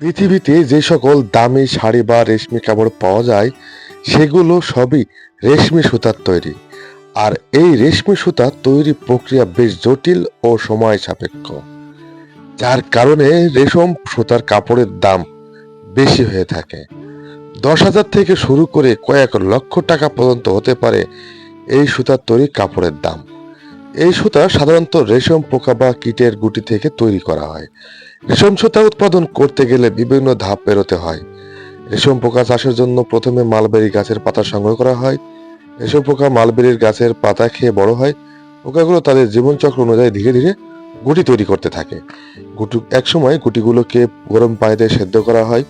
পৃথিবীতে যে সকল দামি শাড়ি বা রেশমি কাপড় পাওয়া যায়, সেগুলো সবই রেশমি সুতার তৈরি। আর এই রেশমি সুতা তৈরি প্রক্রিয়া বেশ জটিল ও সময় সাপেক্ষ। যার কারণে রেশম সুতার কাপড়ের দাম বেশি হয়ে থাকে। দশ হাজার থেকে শুরু করে কয়েক লক্ষ টাকা পর্যন্ত হতে পারে এই সুতার তৈরি কাপড়ের দাম। এই সুতা সাধারণত রেশম, পোকা বা কীটের গুটি থেকে তৈরি করা হয়। রেশম সুতা উৎপাদন করতে গেলে বিভিন্ন ধাপ পেরোতে হয়। রেশম পোকা চাষের জন্য প্রথমে মালবেরি গাছের পাতা সংগ্রহ করা হয়। রেশম পোকা মালবেরির গাছের পাতা খেয়ে বড় হয়। পোকাগুলো তাদের জীবনচক্র অনুযায়ী ধীরে ধীরে গুটি তৈরি করতে থাকে। গুটি, একসময় গুটিগুলোকে গরম পানিতে সেদ্ধ করা হয়।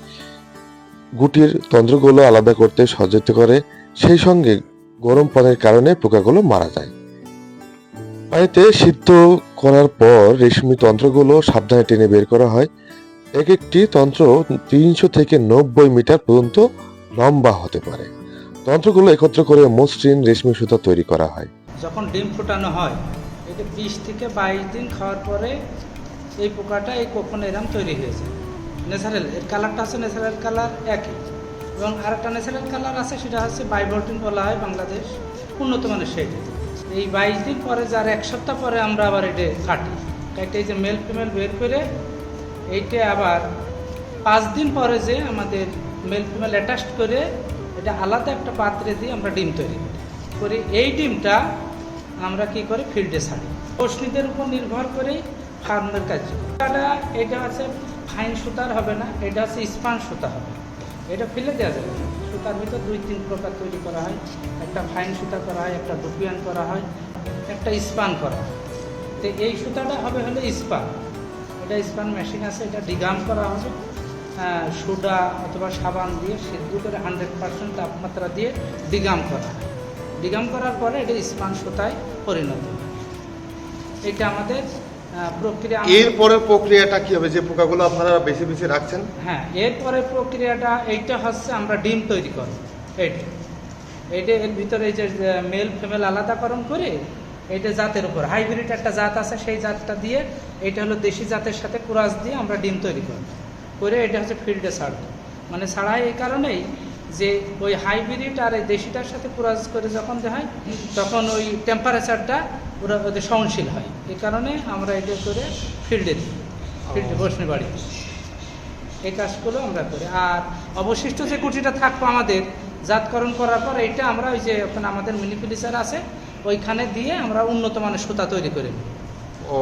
গুটির তন্ত্রগুলো আলাদা করতে সহযোগিতা করে, সেই সঙ্গে গরম পানির কারণে পোকাগুলো মারা যায়। পানিতে সিদ্ধ করার পর রেশমি তন্ত্রগুলো সাবধানে টেনে বের করা হয়। এক একটি তন্ত্র তিনশো থেকে নব্বই মিটার পর্যন্ত লম্বা হতে পারে। তন্ত্রগুলো একত্র করে মসৃণ রেশমি সুতা তৈরি করা হয়। যখন ডিম ফুটানো হয় এটা বিশ থেকে বাইশ দিন খাওয়ার পরে এই পোকাটা এই কোকন এরাম তৈরি হয়েছে। ন্যাচারাল এর কালারটা আছে ন্যাচারাল কালার একই। এবং আরেকটা ন্যাচারাল কালার আছে, সেটা হচ্ছে বাইভোল্টিন বলা হয় বাংলাদেশ, উন্নত মানের সেই এই বাইশ দিন পরে যার এক সপ্তাহ পরে আমরা আবার এটা কাটি। কাটে এই যে মেল ফিমেল বের করে এইটা আবার পাঁচ দিন পরে যে আমাদের মেল ফিমেল অ্যাটাচ করে এটা আলাদা একটা পাত্রে দিয়ে আমরা ডিম তৈরি করি। এই ডিমটা আমরা কি করে? ফিল্ডে ছাড়ি। রশ্মিদের উপর নির্ভর করে ফার্মের কাজ। সুতাটা এটা হচ্ছে ফাইন সুতার হবে না, এটা হচ্ছে স্পান সুতা হবে। এটা ফেলে দেওয়া যাবে। সুতার ভিতর দুই, তিন প্রকার তৈরি করা হয়। একটা ফাইন সুতা করা হয়, একটা ডুপিয়ান করা হয়, একটা স্পান করা হয়। তো এই সুতাটা হবে হলো স্পান। এটা স্পান মেশিন আছে, এটা ডিগাম করা হবে। সোডা অথবা সাবান দিয়ে সিদ্ধ করে হান্ড্রেড পার্সেন্ট তাপমাত্রা দিয়ে ডিগাম করা হয়। ডিগাম করার পরে এটা স্পান সুতায় পরিণত হয়। এটা আমাদের প্রক্রিয়া এরপরের প্রক্রিয়াটা কি হবে? যে পোকাগুলো আপনারা বেশি বেশি রাখছেন? হ্যাঁ এরপরে প্রক্রিয়াটা এইটা হচ্ছে আমরা ডিম তৈরি করব এইটা। এইটা এর ভিতরে এই যে মেল ফিমেল আলাদাকরণ করে এইটা জাতের উপর হাইব্রিড একটা জাত আছে সেই জাতটা দিয়ে এটা হলো দেশি জাতের সাথে কুরাস দিয়ে আমরা ডিম তৈরি করব করে এটা হচ্ছে ফিল্ডে ছাড়ব। মানে ছাড়াই এই কারণেই যে ওই হাইব্রিড আর এই দেশিটার সাথে প্রোয়াজ করে যখন হয় তখন ওই টেম্পারেচারটা ওরা ওদের সহনশীল হয়। এ কারণে আমরা এটা করে ফিল্ডে দিই ফিল্ডে বসনি বাড়ি এই কাজগুলো আমরা করি। আর অবশিষ্ট যে কুটিটা থাকব আমাদের জাতকরণ করার পর এটা আমরা ওই যে এখন আমাদের মিনিপুলিসার আছে ওইখানে দিয়ে আমরা উন্নত মানের সুতা তৈরি করি ও।